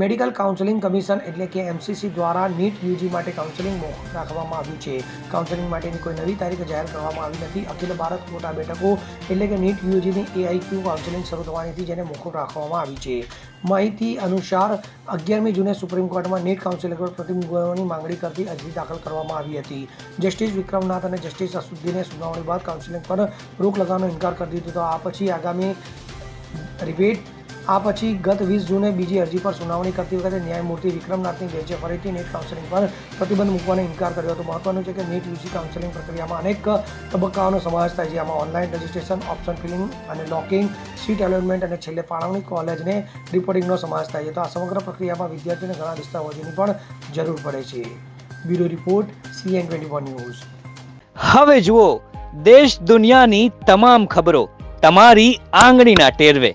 Medical counselling commission એટલે કે MCC દ્વારા નીટ યુજી માટે કાઉન્સેલિંગ મોકૂફ રાખવામાં આવ્યું છે. કાઉન્સેલિંગ માટેની કોઈ નવી તારીખ જાહેર કરવામાં આવી નથી. અખિલ ભારત કોટા બેઠકો એટલે કે નીટ યુજીની એઆઈક્યુ કાઉન્સેલિંગ શરૂ થવાની હતી જેને મોકૂફ રાખવામાં આવી છે. માહિતી અનુસાર, અગિયારમી જૂને સુપ્રીમ કોર્ટમાં નીટ કાઉન્સેલિંગ પર પ્રતિબંધોની માંગણી કરતી અરજી દાખલ કરવામાં આવી હતી. જસ્ટિસ વિક્રમનાથ અને જસ્ટિસ અસુદ્દીને સુનાવણી બાદ કાઉન્સિલિંગ પર રોક લગાવવાનો ઇનકાર કરી દીધો હતો. આ પછી આગામી રિપેટ આ પછી ગત વીસ જૂને બીજી અરજી પર સુનાવણી કરતી વખતે ન્યાયમૂર્તિ વિક્રમનાથની બેન્ચે ફરીથી નીટ કાઉન્સેલિંગ પર પ્રતિબંધ મૂકવાનો ઇનકાર કર્યો હતો. મહત્વનું છે કે નીટ યુસી કાઉન્સેલિંગ પ્રક્રિયામાં અનેક તબક્કાઓનો સમાવેશ થાય છે. આમાં ઓનલાઈન રજિસ્ટ્રેશન, ઓપ્શન ફિલિંગ અને લોકિંગ, સીટ એલોટમેન્ટ અને છેલ્લે ફાળવણી કોલેજને રિપોર્ટિંગનો સમાવેશ થાય છે. તો આ સમગ્ર પ્રક્રિયામાં વિદ્યાર્થીઓને ઘણા દસ્તાવેજોની પણ જરૂર પડે છે. Bureau report, CN twenty one news. હવે જુઓ, દેશ દુનિયાની તમામ ખબરો તમારી આંગળીના ટેરવે.